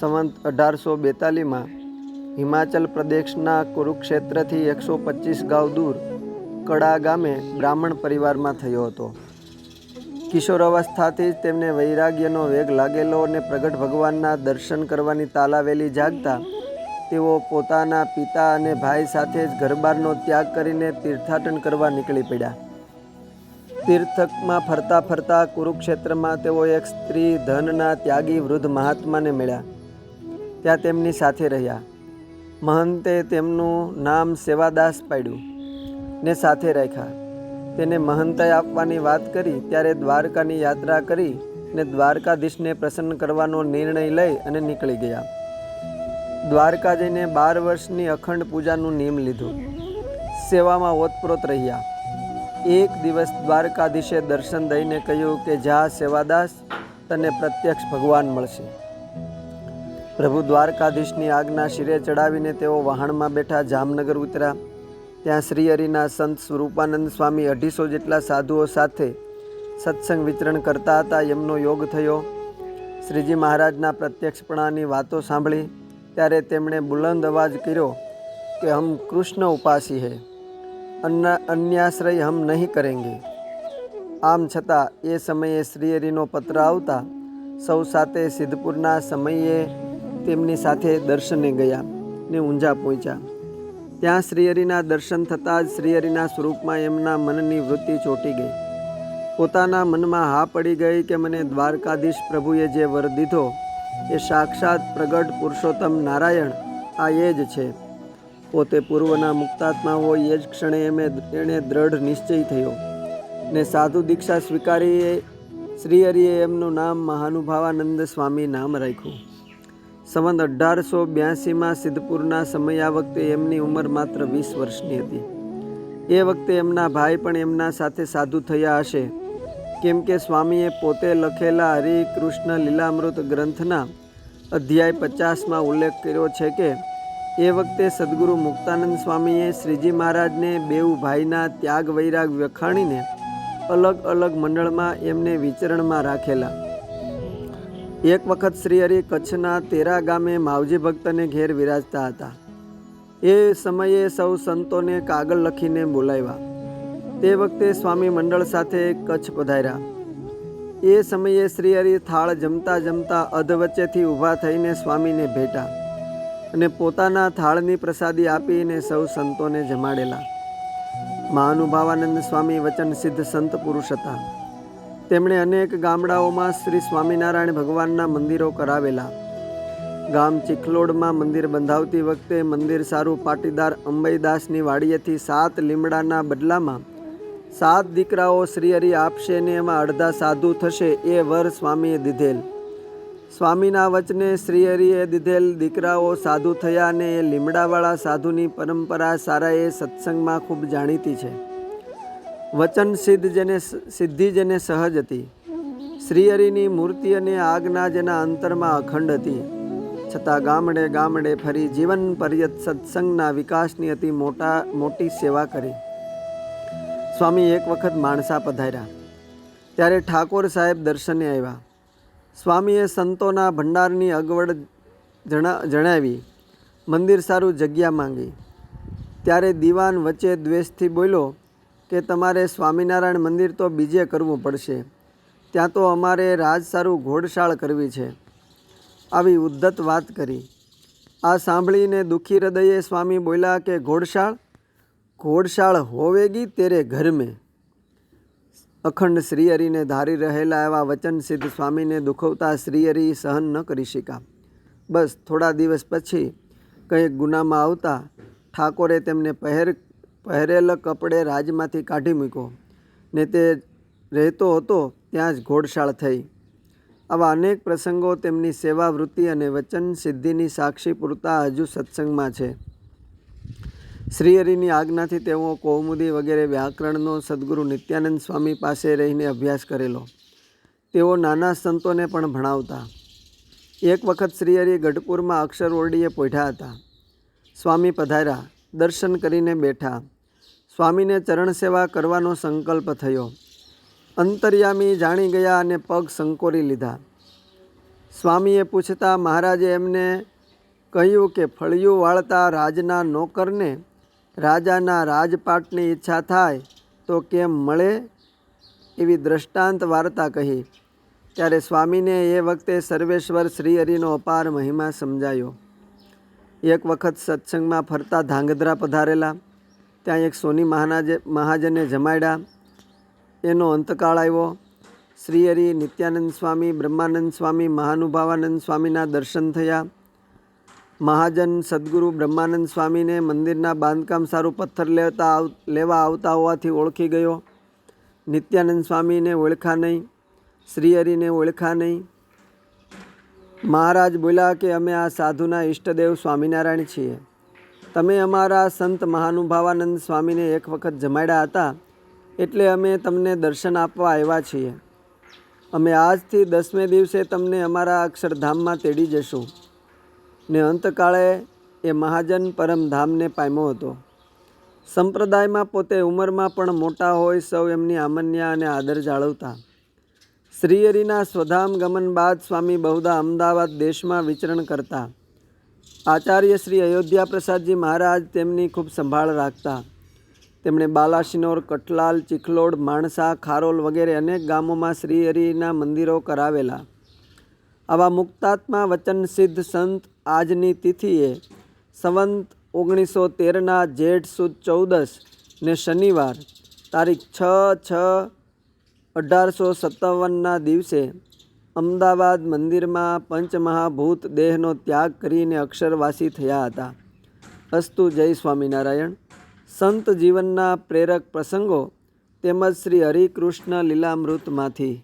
સંવંત અઢારસો બેતાલીસમાં હિમાચલ પ્રદેશના કુરુક્ષેત્રથી એકસો પચીસ ગાંવ દૂર કડા ગામે બ્રાહ્મણ પરિવારમાં થયો હતો. કિશોર અવસ્થાથી જ તેમને વૈરાગ્યનો વેગ લાગેલો અને પ્રગટ ભગવાનના દર્શન કરવાની તાલાવેલી જાગતા તેઓ પોતાના પિતા અને ભાઈ સાથે જ ઘરબારનો ત્યાગ કરીને તીર્થાટન કરવા નીકળી પડ્યા. તીર્થકમાં ફરતા ફરતા કુરુક્ષેત્રમાં તેઓ એક સ્ત્રી ધનના ત્યાગી વૃદ્ધ મહાત્માને મળ્યા. ત્યાં તેમની સાથે રહ્યા. મહંતે તેમનું નામ સેવાદાસ પાડ્યું ને સાથે રાખ્યા. તેને મહંતાએ આપવાની વાત કરી ત્યારે દ્વારકાની યાત્રા કરી ને દ્વારકાધીશને પ્રસન્ન કરવાનો નિર્ણય લઈ અને નીકળી ગયા. દ્વારકા જઈને બાર વર્ષની અખંડ પૂજાનું નિયમ લીધું. સેવામાં ઓતપ્રોત રહ્યા. એક દિવસ દ્વારકાધીશે દર્શન દઈને કહ્યું કે, જા સેવાદાસ, તને પ્રત્યક્ષ ભગવાન મળશે. પ્રભુ દ્વારકાધીશની આજ્ઞા શિરે ચડાવીને તેઓ વહાણમાં બેઠા જામનગર ઉતર્યા. ત્યાં શ્રી હરિના સંત સ્વરૂપાનંદ સ્વામી અઢીસો જેટલા સાધુઓ સાથે સત્સંગ વિતરણ કરતા હતા, એમનો યોગ થયો. શ્રીજી મહારાજના પ્રત્યક્ષપણાની વાતો સાંભળી, ત્યારે તેમણે બુલંદ અવાજ કર્યો કે, હમ કૃષ્ણ ઉપાસી હે અન્ય અન્યાશ્રય હમ નહીં કરેંગે. આમ છતાં એ સમયે શ્રીહરિનો પત્ર આવતા સૌ સાથે સિદ્ધપુરના સમયે તેમની સાથે દર્શને ગયા ને ઊંઝા પહોંચ્યા. ત્યાં શ્રીહરિના દર્શન થતાં જ શ્રીહરિના સ્વરૂપમાં એમના મનની વૃત્તિ ચોંટી ગઈ. પોતાના મનમાં હા પડી ગઈ કે મને દ્વારકાધીશ પ્રભુએ જે વર દીધો એ સાક્ષાત પ્રગટ પુરુષોત્તમ નારાયણ આ એ જ છે. પોતે પૂર્વના મુક્તાત્મા હોય એ જ ક્ષણે એમે એણે દ્રઢ નિશ્ચય થયો ને સાધુ દીક્ષા સ્વીકારી શ્રીહરિએ એમનું નામ મહાનુભાવાનંદ સ્વામી નામ રાખ્યું. સંવંત અઢારસો બ્યાસીમાં સિદ્ધપુરના સમયા વખતે એમની ઉંમર માત્ર વીસ વર્ષની હતી. એ વખતે એમના ભાઈ પણ એમના સાથે સાધુ થયા હશે. કેમ કે સ્વામીએ પોતે લખેલા હરિકૃષ્ણ લીલામૃત ગ્રંથના અધ્યાય પચાસમાં ઉલ્લેખ કર્યો છે કે, એ વખતે સદગુરુ મુક્તાનંદ સ્વામીએ શ્રીજી મહારાજને બેઉ ભાઈના ત્યાગ વૈરાગ વખાણીને અલગ અલગ મંડળમાં એમને વિચરણમાં રાખેલા. એક વખત શ્રીહરિ કચ્છના તેરા ગામે માવજી ભક્તને ઘેર વિરાજતા હતા. એ સમયે સૌ સંતોને કાગળ લખીને બોલાવ્યા. તે વખતે સ્વામી મંડળ સાથે કચ્છ પધાર્યા. એ સમયે શ્રીહરિ થાળ જમતા જમતા અધવચ્ચેથી ઊભા થઈને સ્વામીને ભેટા અને પોતાના થાળની પ્રસાદી આપીને સૌ સંતોને જમાડેલા. મહાનુભાવાનંદ સ્વામી વચન સિદ્ધ સંત પુરુષ હતા. તેમણે અનેક ગામડાઓમાં શ્રી સ્વામિનારાયણ ભગવાનના મંદિરો કરાવેલા. ગામ ચિખલોડમાં મંદિર બંધાવતી વખતે મંદિર સારું પાટીદાર અંબઈદાસની વાડીએથી સાત લીમડાના બદલામાં સાત દીકરાઓ શ્રીહરિ આપશે ને એમાં અડધા સાધુ થશે એ વર સ્વામીએ દીધેલ. સ્વામીના વચને શ્રીહરિએ દીધેલ દીકરાઓ સાધુ થયા અને એ લીમડાવાળા સાધુની પરંપરા સારાએ સત્સંગમાં ખૂબ જાણીતી છે. વચન સિદ્ધ જેને સિદ્ધિ જેને સહજ હતી. શ્રીહરિની મૂર્તિ અને આજ્ઞા જેના અંતરમાં અખંડ હતી. છતાં ગામડે ગામડે ફરી જીવન પર્યત સત્સંગના વિકાસની અતિ મોટા, મોટી સેવા કરી. સ્વામી એક વખત માણસા પધાર્યા. ત્યારે ઠાકોર સાહેબ દર્શને આવ્યા. સ્વામીએ સંતોના ભંડારની અગવડ જણાવી. મંદિર સારું જગ્યા માંગી. ત્યારે દીવાન વચ્ચે દ્વેષથી બોલ્યો કે તમારે સ્વામિનારાયણ મંદિર તો બીજે કરવું પડશે. ત્યાં તો અમારે રાજ સારું ઘોડશાળ કરવી છે. આવી ઉદ્ધત વાત કરી. આ સાંભળીને દુઃખી હૃદયે સ્વામી બોલ્યા કે, ઘોડશાળ? ઘોડશાળ હોવેગી તેરે ઘર મેં? અખંડ શ્રીહરિને ધારી રહેલા એવા વચનસિદ્ધ સ્વામીને દુખવતા શ્રીહરિ સહન ન કરી શકા બસ થોડા દિવસ પછી કંઈક ગુનામાં આવતા ઠાકોરે તેમને પહેર પહેરેલ કપડે રાજમાંથી કાઢી મૂક્યો ને તે રહેતો હતો ત્યાં જ ઘોડશાળ થઈ. આવા અનેક પ્રસંગો તેમની સેવા વૃત્તિ અને વચન સિદ્ધિની સાક્ષી પૂરતા હજુ સત્સંગમાં છે. શ્રીહરિની આજ્ઞાથી તેઓ કૌમુદી વગેરે વ્યાકરણનો સદગુરુ નિત્યાનંદ સ્વામી પાસે રહીને અભ્યાસ કરેલો. તેઓ નાના સંતોને પણ ભણાવતા. એક વખત શ્રીહરિ ગઢપુરમાં અક્ષર ઓરડીએ પોઢ્યા હતા. સ્વામી પધાર્યા. દર્શન કરીને બેઠા. સ્વામીને ચરણ સેવા કરવાનો સંકલ્પ થયો. અંતર્યામી જાણી ગયા અને પગ સંકોરી લીધા. સ્વામીએ પૂછતા, મહારાજે, એમને કહ્યું કે ફળિયું વાળતા રાજના નોકરને રાજાના રાજપાટની ઈચ્છા થાય, તો કેમ મળે? એવી દ્રષ્ટાંત વાર્તા કહી. ત્યારે સ્વામીને એ વખતે સર્વેશ્વર શ્રીહરિનો અપાર મહિમા સમજાયો. એક વખત સત્સંગમાં ફરતા ધાંગધ્રા પધારેલા, ત્યાં એક સોની મહાનાજે, મહાજને જમાડ્યા એનો અંતકાળ આવ્યો. શ્રી હરિ નિત્યાનંદ સ્વામી, બ્રહ્માનંદ સ્વામી, મહાનુભાવાનંદ સ્વામીના દર્શન થયા. મહાજન સદગુરુ બ્રહ્માનંદ સ્વામીને મંદિરના બાંધકામ સારું પથ્થર લેતા લેવા આવતા હોવાથી ઓળખી ગયો. નિત્યાનંદ સ્વામીને ઓળખા નહીં. શ્રીહરિને ઓળખા નહીં. મહારાજ બોલ્યા કે અમે આ સાધુના ઈષ્ટદેવ સ્વામિનારાયણ છીએ. તમે અમારા સંત મહાનુભાવાનંદ સ્વામીને એક વખત જમાડ્યા હતા, એટલે અમે તમને દર્શન આપવા આવ્યા છીએ. અમે આજથી દસમે દિવસે તમને અમારા અક્ષરધામમાં તેડી જશું. ને અંતકાળે એ મહાજન પરમધામને પામ્યો હતો. સંપ્રદાયમાં પોતે ઉંમરમાં પણ મોટા હોય સૌ એમની આમન્યા અને આદર જાળવતા. શ્રીહરિના સ્વધામ ગમન બાદ સ્વામી બહુદા અમદાવાદ દેશમાં વિચરણ કરતા. આચાર્ય શ્રી અયોધ્યા પ્રસાદજી મહારાજ તેમની ખૂબ સંભાળ રાખતા. તેમણે બાલાશિનોર કટલાલ, ચિખલોડ, માણસા, ખારોલ વગેરે અનેક ગામોમાં શ્રીહરિના મંદિરો કરાવેલા. આવા મુક્તાત્મા વચનસિદ્ધ સંત આજની તિથિએ સંવંત ઓગણીસો તેરના જેઠ સુદ ચૌદસ ને શનિવાર તારીખ છ છ અઢારસો સત્તાવનના દિવસે અમદાવાદ મંદિરમાં પંચમહાભૂત દેહનો ત્યાગ કરીને અક્ષરવાસી થયા હતા. અસ્તુ જય સ્વામિનારાયણ. સંત જીવનના પ્રેરક પ્રસંગો તેમજ શ્રી હરિકૃષ્ણ લીલામૃતમાંથી.